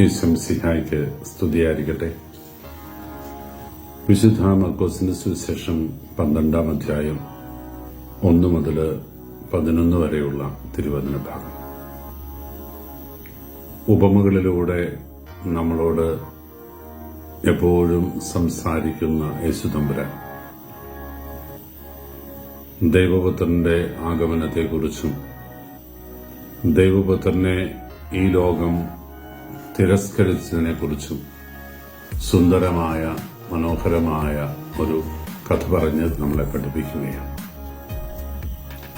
ഈശംസിഹായ്ക്ക് സ്തുതിയായിരിക്കട്ടെ. വിശുദ്ധ മർക്കോസിന്റെ സുവിശേഷം പന്ത്രണ്ടാം അധ്യായം ഒന്നു മുതൽ പതിനൊന്ന് വരെയുള്ള തിരുവചന ഭാഗം. ഉപമകളിലൂടെ നമ്മളോട് എപ്പോഴും സംസാരിക്കുന്ന യേശുതമ്പുരാൻ ദൈവപുത്രന്റെ ആഗമനത്തെക്കുറിച്ചും ദൈവപുത്രനെ ഈ ലോകം തിരസ്കരിച്ചതിനെക്കുറിച്ചും സുന്ദരമായ മനോഹരമായ ഒരു കഥ പറഞ്ഞ് നമ്മളെ പഠിപ്പിക്കുകയാണ്.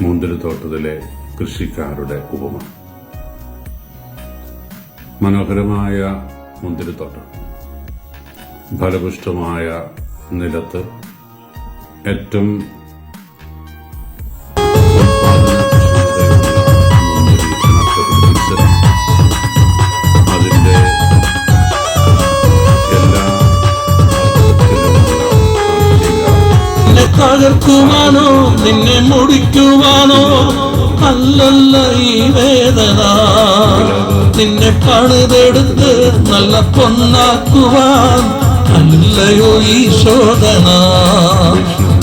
മുന്തിരിത്തോട്ടത്തിലെ കൃഷിക്കാരുടെ ഉപമ. മനോഹരമായ മുന്തിരിത്തോട്ടം. ഫലപുഷ്ടമായ നിലത്ത് ഏറ്റവും തകർക്കുവാനോ നിന്നെ മുടിക്കുവാനോ അല്ലല്ല ഈ വേദന. നിന്നെ പണിതെടുത്ത് നല്ല പൊന്നാക്കുവാൻ അല്ലയോ ഈ ശോധന.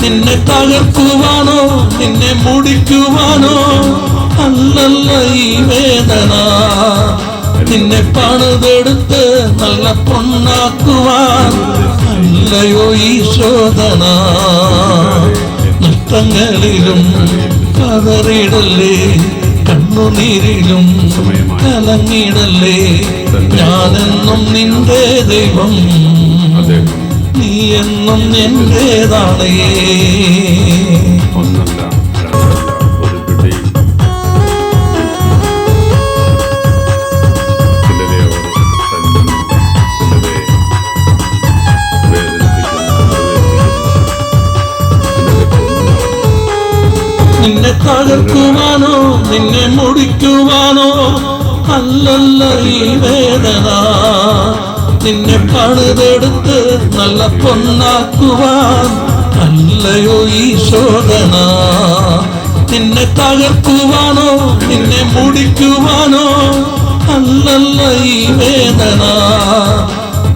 നിന്നെ തകർക്കുവാനോ നിന്നെ മുടിക്കുവാനോ അല്ലല്ല ഈ വേദന. നിന്നെ പണിതെടുത്ത് നല്ല പൊന്നാക്കുവാൻ അല്ലയോ ഈ ശോധന? നഷ്ടങ്ങളിലും കതറിയിടല്ലേ കണ്ണുനീരിലും കലങ്ങിടല്ലേ? ഞാനെന്നും നിന്റെ ദൈവം. നീ എന്നും എന്റേതാണേ വേദന. നിന്നെ പണിതെടുത്ത് നല്ല പൊന്നാക്കുവാൻ അല്ലയോ ഈ ശോധന നിന്നെ തകർക്കുവാനോ നിന്നെ മുടിക്കുവാനോ അല്ലല്ല ഈ വേദന.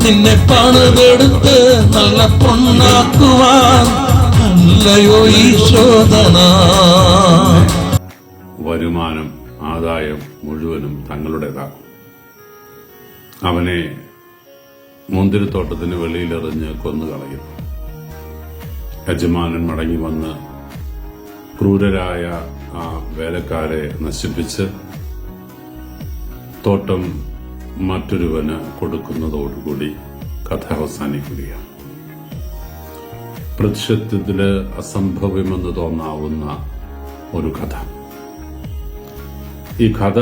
നിന്നെ പണിതെടുത്ത് നല്ല പൊന്നാക്കുവാൻ അല്ലയോ ഈ ശോധന വരുമാനം ആദായം മുഴുവനും തങ്ങളുടേതാകും. അവനെ മുന്തിരിത്തോട്ടത്തിന് വെളിയിലെറിഞ്ഞ് കൊന്നുകളയുന്നു. യജമാനൻ മടങ്ങി വന്ന് ക്രൂരരായ ആ വേലക്കാരെ നശിപ്പിച്ച് തോട്ടം മറ്റൊരുവന് കൊടുക്കുന്നതോടുകൂടി കഥ അവസാനിക്കുകയാണ്. പ്രത്യക്ഷത്തിൽ അസംഭവ്യമെന്ന് തോന്നാവുന്ന ഒരു കഥ. ഈ കഥ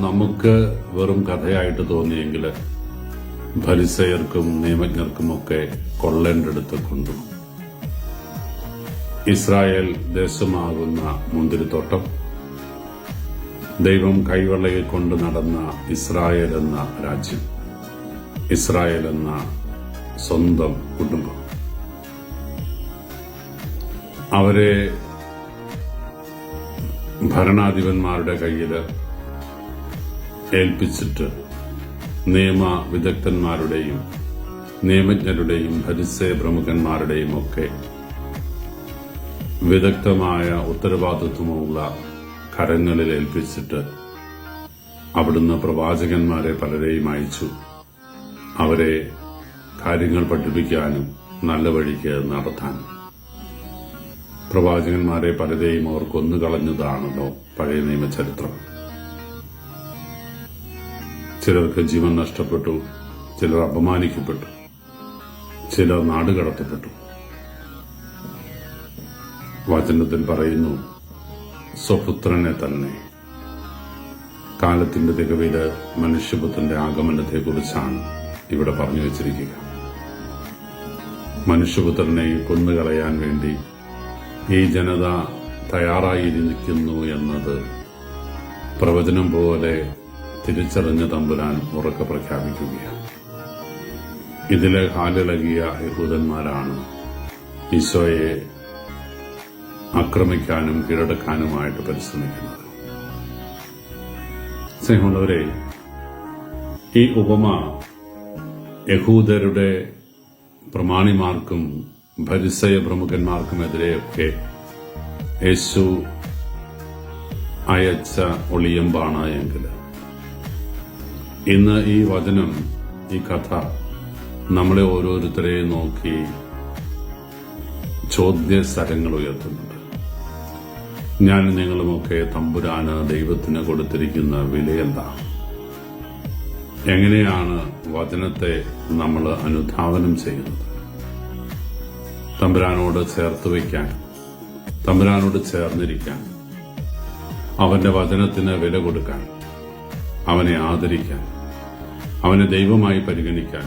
നമുക്ക് വെറും കഥയായിട്ട് തോന്നിയെങ്കിൽ ഫരിസയർക്കും നിയമജ്ഞർക്കുമൊക്കെ കൊള്ളേണ്ടടുത്ത് കൊണ്ടു. ഇസ്രായേൽ ദേശമാകുന്ന മുന്തിരിത്തോട്ടം ദൈവം കൈവള്ളയിൽ കൊണ്ട് നടന്ന ഇസ്രായേൽ എന്ന രാജ്യം ഇസ്രായേൽ എന്ന സ്വന്തം കുടുംബം. അവരെ ഭരണാധിപന്മാരുടെ കയ്യിൽ ഏൽപ്പിച്ചിട്ട് നിയമ വിദഗ്ധന്മാരുടെയും നിയമജ്ഞരുടെയും ഹരിസേ പ്രമുഖന്മാരുടെയും ഒക്കെ വിദഗ്ധമായ ഉത്തരവാദിത്വമുള്ള കരങ്ങളിൽ ഏൽപ്പിച്ചിട്ട് അവിടുന്ന് പ്രവാചകന്മാരെ പലരെയും അയച്ചു. അവരെ കാര്യങ്ങൾ പഠിപ്പിക്കാനും നല്ല വഴിക്ക് നടത്താനും. പ്രവാചകന്മാരെ പലരെയും അവർ കൊന്നുകളഞ്ഞതാണല്ലോ പഴയ നിയമചരിത്രം. ചിലർക്ക് ജീവൻ നഷ്ടപ്പെട്ടു ചിലർ അപമാനിക്കപ്പെട്ടു ചിലർ നാടുകടത്തപ്പെട്ടു വചനത്തിൽ പറയുന്നു സ്വപുത്രനെ തന്നെ. കാലത്തിന്റെ തികവിൽ മനുഷ്യപുത്രന്റെ ആഗമനത്തെക്കുറിച്ചാണ് ഇവിടെ പറഞ്ഞു വച്ചിരിക്കുക. മനുഷ്യപുത്രനെ കൊന്നുകളയാൻ വേണ്ടി ഈ ജനത തയ്യാറായിരിക്കുന്നു എന്നത് പ്രവചനം പോലെ തിരിച്ചറിഞ്ഞ തമ്പുരാൻ ഉറക്കെ പ്രഖ്യാപിക്കുകയാണ്. ഇതിലെ കാലിളകിയ യഹൂദന്മാരാണ് ഈശോയെ ആക്രമിക്കാനും കീഴടക്കാനുമായിട്ട് പരിശ്രമിക്കുന്നത്. സ്നേഹമുള്ളവരെ ഈ ഉപമ യഹൂദരുടെ പ്രമാണിമാർക്കും ഭരിസയ പ്രമുഖന്മാർക്കുമെതിരെയൊക്കെ യേശു അയച്ച ഒളിയമ്പാണ് എങ്കിൽ. ഇന്ന് ഈ വചനം ഈ കഥ നമ്മളെ ഓരോരുത്തരെയും നോക്കി ചോദ്യസ്വരങ്ങൾ ഉയർത്തുന്നുണ്ട്. ഞാൻ നിങ്ങളുമൊക്കെ തമ്പുരാന് ദൈവത്തിന് കൊടുത്തിരിക്കുന്ന വിലയെന്താ എങ്ങനെയാണ് വചനത്തെ നമ്മൾ അനുധാവനം ചെയ്യുന്നത്? തമ്പുരാനോട് ചേർത്ത് വയ്ക്കാൻ തമ്പുരാനോട് ചേർന്നിരിക്കാൻ അവന്റെ വചനത്തിന് വില കൊടുക്കാൻ അവനെ ആദരിക്കാൻ അവനെ ദൈവമായി പരിഗണിക്കാൻ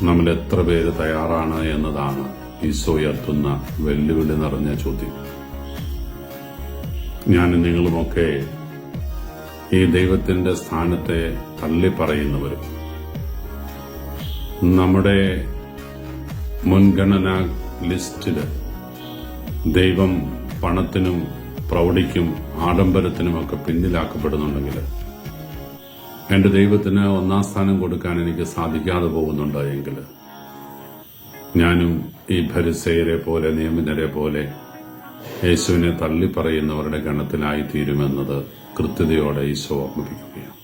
നമ്മൾ എത്ര പേര് തയ്യാറാണ് എന്നതാണ് ഈശോ ഉയർത്തുന്ന വെല്ലുവിളി നിറഞ്ഞ ചോദ്യം. ഞാനും നിങ്ങളുമൊക്കെ ഈ ദൈവത്തിന്റെ സ്ഥാനത്തെ തള്ളിപ്പറയുന്നവരും നമ്മുടെ മുൻഗണനാ ലിസ്റ്റിൽ. ദൈവം പണത്തിനും പ്രൗഢിക്കും ആഡംബരത്തിനുമൊക്കെ പിന്നിലാക്കപ്പെടുന്നുണ്ടെങ്കിൽ എന്റെ ദൈവത്തിന് ഒന്നാം സ്ഥാനം കൊടുക്കാൻ എനിക്ക് സാധിക്കാതെ പോകുന്നുണ്ട് എങ്കിൽ ഞാനും ഈ ഭരിസയരെ പോലെ നിയമിതരെ പോലെ യേശുവിനെ തള്ളിപ്പറയുന്നവരുടെ ഗണത്തിലായിത്തീരുമെന്നത് കൃത്യതയോടെ ഈശോ ഓർമ്മിപ്പിക്കുകയാണ്.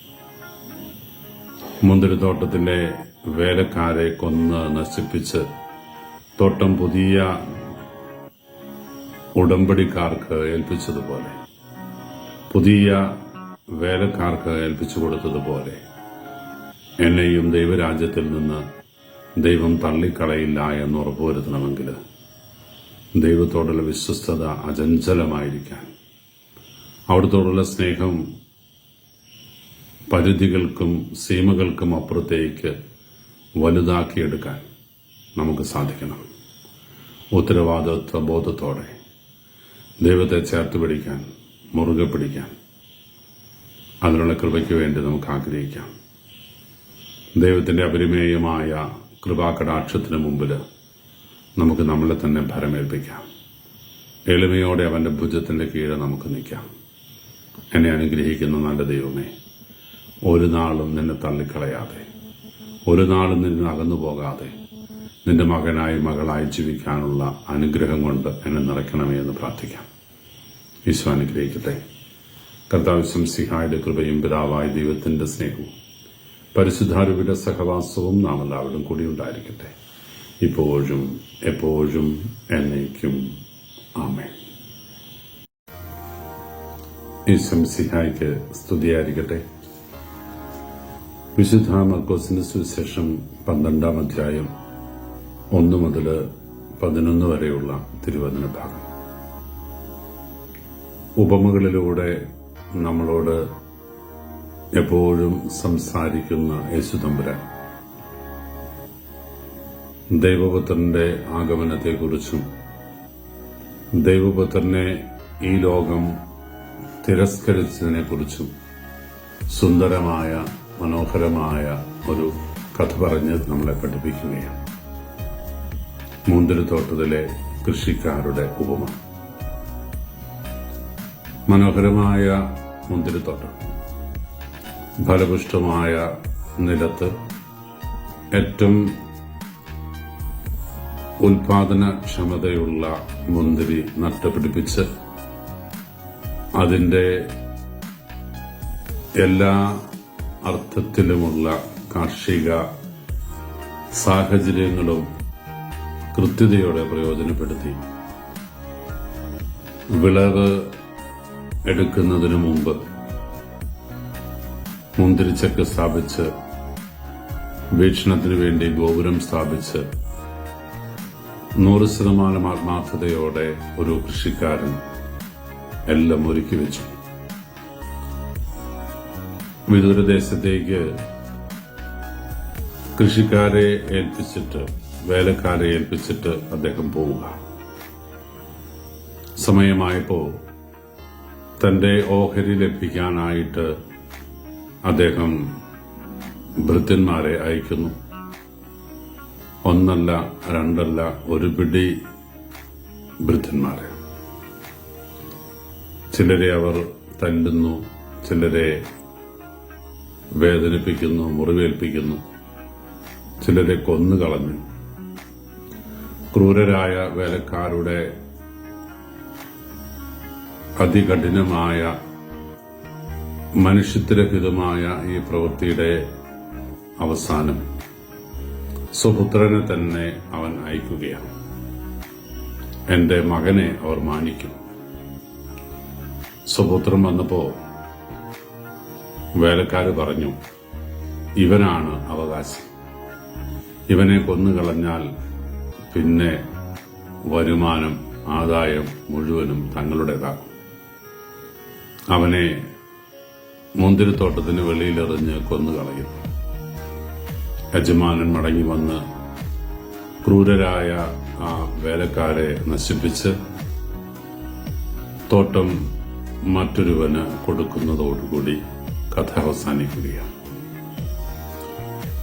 മുന്തിരിത്തോട്ടത്തിന്റെ വേലക്കാരെ കൊന്ന് നശിപ്പിച്ച് തോട്ടം പുതിയ ഉടമ്പടിക്കാർക്ക് ഏൽപ്പിച്ചതുപോലെ പുതിയ വേലക്കാർക്ക് ഏൽപ്പിച്ചു കൊടുത്തതുപോലെ എന്നെയും ദൈവരാജ്യത്തിൽ നിന്ന് ദൈവം തള്ളിക്കളയില്ല എന്ന് ഉറപ്പുവരുത്തണമെങ്കിൽ ദൈവത്തോടുള്ള വിശ്വസ്തത അചഞ്ചലമായിരിക്കാൻ അവിടത്തോടുള്ള സ്നേഹം പരിധികൾക്കും സീമകൾക്കും അപ്പുറത്തേക്ക് വലുതാക്കിയെടുക്കാൻ നമുക്ക് സാധിക്കണം. ഉത്തരവാദിത്വ ബോധത്തോടെ ദൈവത്തെ ചേർത്ത് പിടിക്കാൻ മുറുകെ പിടിക്കാൻ അതിനുള്ള കൃപയ്ക്ക് വേണ്ടി നമുക്ക് ആഗ്രഹിക്കാം. ദൈവത്തിന്റെ അപരിമേയമായ കൃപാകടാക്ഷത്തിന് മുമ്പിൽ നമുക്ക് നമ്മളെ തന്നെ ഭരമേൽപ്പിക്കാം. എളിമയോടെ അവന്റെ ഭുജത്തിന്റെ കീഴെ നമുക്ക് നിൽക്കാം. എന്നെ അനുഗ്രഹിക്കുന്ന നല്ല ദൈവമേ ഒരു നാളും നിന്നെ തള്ളിക്കളയാതെ ഒരു നാളും നിന്നെ അകന്നു പോകാതെ നിന്റെ മകനായി മകളായി ജീവിക്കാനുള്ള അനുഗ്രഹം കൊണ്ട് എന്നെ നിറയ്ക്കണമേ എന്ന് പ്രാർത്ഥിക്കാം. ഈശോ അനുഗ്രഹിക്കട്ടെ. കർത്താവ് സംസിഹായുടെ കൃപയും പിതാവായ ദൈവത്തിന്റെ സ്നേഹവും പരിശുദ്ധാരൂപിയുടെ സഹവാസവും നാം എല്ലാവരും കൂടി ഉണ്ടായിരിക്കട്ടെ. ഇപ്പോഴും എപ്പോഴും എന്നേക്കും. ആമേ ഈ സംസിഹായ്ക്ക് സ്തുതിയായിരിക്കട്ടെ. വിശുദ്ധ മർക്കോസിന്റെ സുവിശേഷം പന്ത്രണ്ടാം അധ്യായം ഒന്ന് മുതൽ പതിനൊന്ന് വരെയുള്ള തിരുവചന ഭാഗം. ഉപമകളിലൂടെ നമ്മളോട് എപ്പോഴും സംസാരിക്കുന്ന യേശുതമ്പുരാൻ ദൈവപുത്രന്റെ ആഗമനത്തെക്കുറിച്ചും ദൈവപുത്രനെ ഈ ലോകം തിരസ്കരിച്ചതിനെക്കുറിച്ചും സുന്ദരമായ മനോഹരമായ ഒരു കഥ പറഞ്ഞ് നമ്മളെ പഠിപ്പിക്കുകയാണ്. മുന്തിരിത്തോട്ടത്തിലെ കൃഷിക്കാരുടെ ഉപമ. മനോഹരമായ മുന്തിരിത്തോട്ടം ഫലപുഷ്ടമായ നിലത്ത് ഏറ്റവും ഉൽപാദനക്ഷമതയുള്ള മുന്തിരി നട്ടുപിടിപ്പിച്ച് അതിന്റെ എല്ലാ അർത്ഥത്തിലുമുള്ള കാർഷിക സാഹചര്യങ്ങളും കൃത്യതയോടെ പ്രയോജനപ്പെടുത്തി. വിളവ് എടുക്കുന്നതിനു മുമ്പ് മുന്തിരിച്ചക്ക് സ്ഥാപിച്ച് വീക്ഷണത്തിനു വേണ്ടി ഗോപുരം സ്ഥാപിച്ച് നൂറ് ശതമാനം ആത്മാർത്ഥതയോടെ ഒരു കൃഷിക്കാരൻ എല്ലാം ഒരുക്കി വെച്ചു. വിദൂരദേശത്തേക്ക് കൃഷിക്കാരെ ഏൽപ്പിച്ചിട്ട് വേലക്കാരെ ഏൽപ്പിച്ചിട്ട് അദ്ദേഹം പോവുക. സമയമായപ്പോൾ തന്റെ ഓഹരി ലഭിക്കാനായിട്ട് അദ്ദേഹം ഭൃത്യന്മാരെ അയക്കുന്നു. ഒന്നല്ല രണ്ടല്ല ഒരു പിടി ഭൃത്യന്മാരെ. ചിലരെ അവർ തല്ലുന്നു ചിലരെ വേദനിപ്പിക്കുന്നു മുറിവേൽപ്പിക്കുന്നു ചിലരെ കൊന്നുകളഞ്ഞു. ക്രൂരരായ വേലക്കാരുടെ അതികഠിനമായ മനുഷ്യത്വരഹിതമായ ഈ പ്രവൃത്തിയുടെ അവസാനം സുപുത്രനെ തന്നെ അവൻ അയക്കുകയാണ്. എന്റെ മകനെ അവർ മാനിക്കും. സുപുത്രൻ വന്നപ്പോ വേലക്കാർ പറഞ്ഞു ഇവനാണ് അവകാശം. ഇവനെ കൊന്നുകളഞ്ഞാൽ പിന്നെ വരുമാനം ആദായം മുഴുവനും തങ്ങളുടേതാകും. അവനെ മുന്തിരിത്തോട്ടത്തിന് വെളിയിലെറിഞ്ഞ് കൊന്നുകളയും യജമാനൻ മടങ്ങി വന്ന് ക്രൂരരായ ആ വേലക്കാരെ നശിപ്പിച്ച് തോട്ടം മറ്റൊരുവന് കൊടുക്കുന്നതോടുകൂടി കഥ അവസാനിക്കുകയാണ്.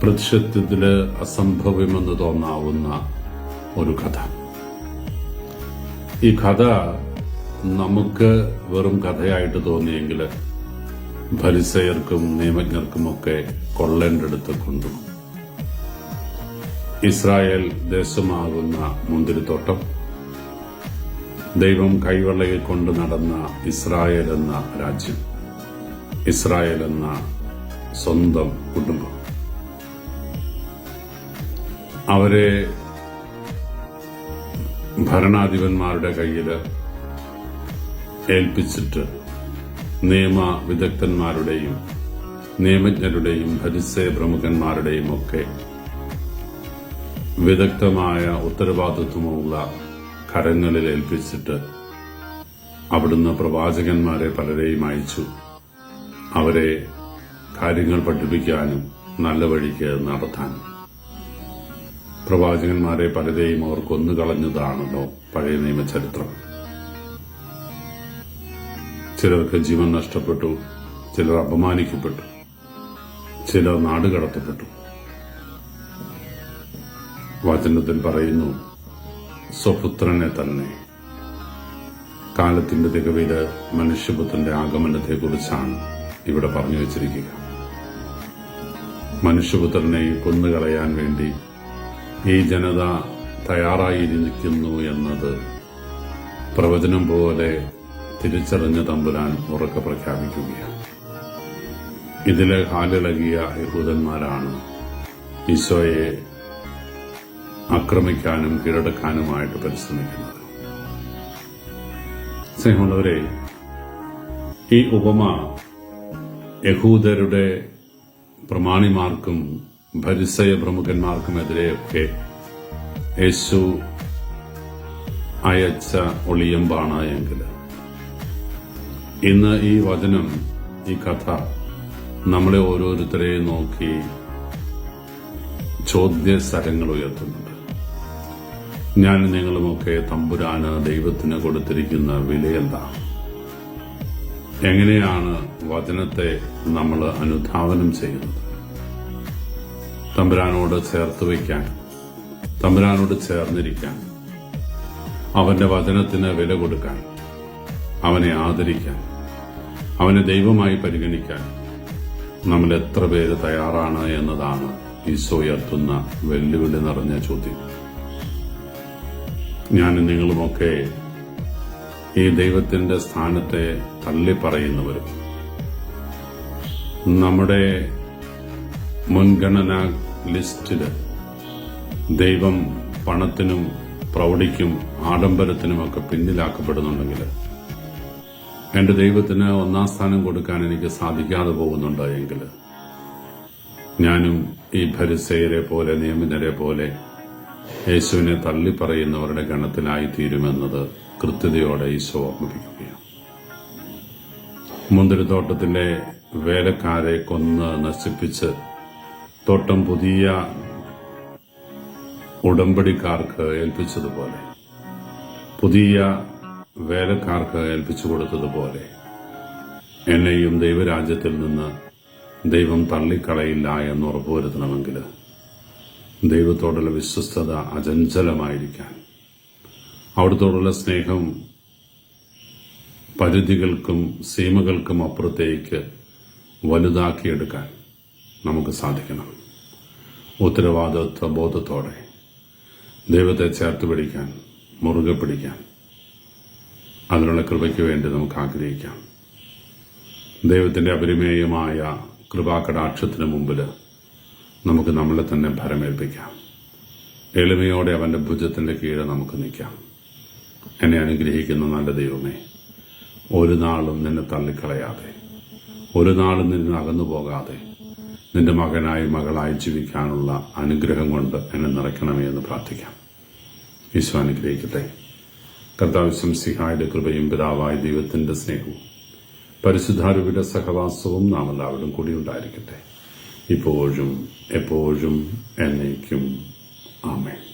പ്രതിഷേധത്തിൽ അസംഭവ്യമെന്ന് തോന്നാവുന്ന ഒരു കഥ. ഈ കഥ നമുക്ക് വെറും കഥയായിട്ട് തോന്നിയെങ്കിൽ ഫരിസയർക്കും നിയമജ്ഞർക്കുമൊക്കെ കൊള്ളേണ്ടടുത്ത് കൊണ്ടു. ഇസ്രായേൽ ദേശമാകുന്ന മുന്തിരിത്തോട്ടം ദൈവം കൈവെള്ളയിൽ കൊണ്ട് നടന്ന ഇസ്രായേൽ എന്ന രാജ്യം ഇസ്രായേൽ എന്ന സ്വന്തം കുടുംബം. അവരെ ഭരണാധിപന്മാരുടെ കയ്യിൽ ഏൽപ്പിച്ചിട്ട് നിയമ വിദഗ്ധന്മാരുടെയും നിയമജ്ഞരുടെയും ഹരിസേ പ്രമുഖന്മാരുടെയും ഒക്കെ വിദഗ്ധമായ ഉത്തരവാദിത്വമുള്ള കരങ്ങളിൽ ഏൽപ്പിച്ചിട്ട് അവിടുന്ന് പ്രവാചകന്മാരെ പലരെയും അയച്ചു. അവരെ കാര്യങ്ങൾ പഠിപ്പിക്കാനും നല്ല വഴിക്ക് നടത്താനും. പ്രവാചകന്മാരെ പലരെയും അവർ കൊന്നുകളഞ്ഞതാണല്ലോ പഴയ നിയമചരിത്രം. ചിലർക്ക് ജീവൻ നഷ്ടപ്പെട്ടു ചിലർ അപമാനിക്കപ്പെട്ടു ചിലർ നാടുകടത്തപ്പെട്ടു വചനത്തിൽ പറയുന്നു സ്വപുത്രനെ തന്നെ. കാലത്തിന്റെ തികവിൽ മനുഷ്യപുത്രന്റെ ആഗമനത്തെക്കുറിച്ചാണ് ഇവിടെ പറഞ്ഞു വച്ചിരിക്കുക. മനുഷ്യപുത്രനെ കൊന്നുകളയാൻ വേണ്ടി ഈ ജനത തയ്യാറായിരിക്കുന്നു എന്നത് പ്രവചനം പോലെ തിരിച്ചറിഞ്ഞ തമ്പുരാൻ ഉറക്കെ പ്രഖ്യാപിക്കുകയാണ്. ഇതിലെ കാലിളകിയ യഹൂദന്മാരാണ് ഈശോയെ ആക്രമിക്കാനും കീഴടക്കാനുമായിട്ട് പരിശ്രമിക്കുന്നത്. സ്നേഹമുള്ളവരെ ഈ ഉപമ യഹൂദരുടെ പ്രമാണിമാർക്കും ഭരിസയ പ്രമുഖന്മാർക്കുമെതിരെയൊക്കെ യേശു അയച്ച ഒളിയമ്പാണ് എങ്കിൽ. ഇന്ന് ഈ വചനം ഈ കഥ നമ്മളെ ഓരോരുത്തരെയും നോക്കി ചോദ്യ സ്ഥലങ്ങൾ ഉയർത്തുന്നുണ്ട്. ഞാൻ നിങ്ങളുമൊക്കെ തമ്പുരാന് ദൈവത്തിന് കൊടുത്തിരിക്കുന്ന വിലയെന്താ എങ്ങനെയാണ് വചനത്തെ നമ്മൾ അനുധാവനം ചെയ്യുന്നത്? തമ്പുരാനോട് ചേർത്ത് വയ്ക്കാൻ തമ്പുരാനോട് ചേർന്നിരിക്കാൻ അവന്റെ വചനത്തിന് വില കൊടുക്കാൻ അവനെ ആദരിക്കാൻ അവനെ ദൈവമായി പരിഗണിക്കാൻ നമ്മൾ എത്ര പേര് തയ്യാറാണ് എന്നതാണ് ഈശോ ഉയർത്തുന്ന വെല്ലുവിളി നിറഞ്ഞ ചോദ്യം. ഞാനും നിങ്ങളുമൊക്കെ ഈ ദൈവത്തിന്റെ സ്ഥാനത്തെ തള്ളിപ്പറയുന്നവരും. നമ്മുടെ മുൻഗണനാ ലിസ്റ്റിൽ. ദൈവം പണത്തിനും പ്രൗഢിക്കും ആഡംബരത്തിനും ഒക്കെ പിന്നിലാക്കപ്പെടുന്നുണ്ടെങ്കിൽ എന്റെ ദൈവത്തിന് ഒന്നാം സ്ഥാനം കൊടുക്കാൻ എനിക്ക് സാധിക്കാതെ പോകുന്നുണ്ട് എങ്കിൽ ഞാനും ഈ ഭരിസയരെ പോലെ നിയമിതരെ പോലെ യേശുവിനെ തള്ളിപ്പറയുന്നവരുടെ ഗണത്തിലായിത്തീരുമെന്നത് കൃത്യതയോടെ ഈശോ ഓർമ്മിപ്പിക്കുകയാണ്. മുന്തിരിത്തോട്ടത്തിന്റെ വേലക്കാരെ കൊന്ന് നശിപ്പിച്ച് തോട്ടം പുതിയ ഉടമ്പടിക്കാർക്ക് ഏൽപ്പിച്ചതുപോലെ പുതിയ വേലക്കാർക്ക് ഏൽപ്പിച്ചു കൊടുത്തതുപോലെ എന്നെയും ദൈവരാജ്യത്തിൽ നിന്ന് ദൈവം തള്ളിക്കളയില്ല എന്ന് ഉറപ്പുവരുത്തണമെങ്കിൽ ദൈവത്തോടുള്ള വിശ്വസ്തത അചഞ്ചലമായിരിക്കാൻ അവിടത്തോടുള്ള സ്നേഹം പരിധികൾക്കും സീമകൾക്കും അപ്പുറത്തേക്ക് വലുതാക്കിയെടുക്കാൻ നമുക്ക് സാധിക്കണം. ഉത്തരവാദിത്വ ബോധത്തോടെ ദൈവത്തെ ചേർത്ത് പിടിക്കാൻ മുറുകെ പിടിക്കാൻ അതിനുള്ള കൃപയ്ക്ക് വേണ്ടി നമുക്ക് ആഗ്രഹിക്കാം. ദൈവത്തിന്റെ അപരിമേയമായ കൃപാകടാക്ഷത്തിന് മുമ്പിൽ നമുക്ക് നമ്മളെ തന്നെ ഭരമേൽപ്പിക്കാം. എളിമയോടെ അവന്റെ ഭുജത്തിന്റെ കീഴെ നമുക്ക് നിൽക്കാം. എന്നെ അനുഗ്രഹിക്കുന്ന നല്ല ദൈവമേ ഒരു നാളും നിന്നെ തള്ളിക്കളയാതെ ഒരു നാളും നിന്നെ അകന്നു പോകാതെ നിന്റെ മകനായി മകളായി ജീവിക്കാനുള്ള അനുഗ്രഹം കൊണ്ട് എന്നെ നിറയ്ക്കണമേ എന്ന് പ്രാർത്ഥിക്കാം. ഈശോ അനുഗ്രഹിക്കട്ടെ. കർത്താവ് സംസിഹായുടെ കൃപയും പിതാവായ ദൈവത്തിന്റെ സ്നേഹവും പരിശുദ്ധാരൂപിയുടെ സഹവാസവും നാം എല്ലാവരും കൂടി ഉണ്ടായിരിക്കട്ടെ. ഇപ്പോഴും എപ്പോഴും എന്നേക്കും. ആമേൻ.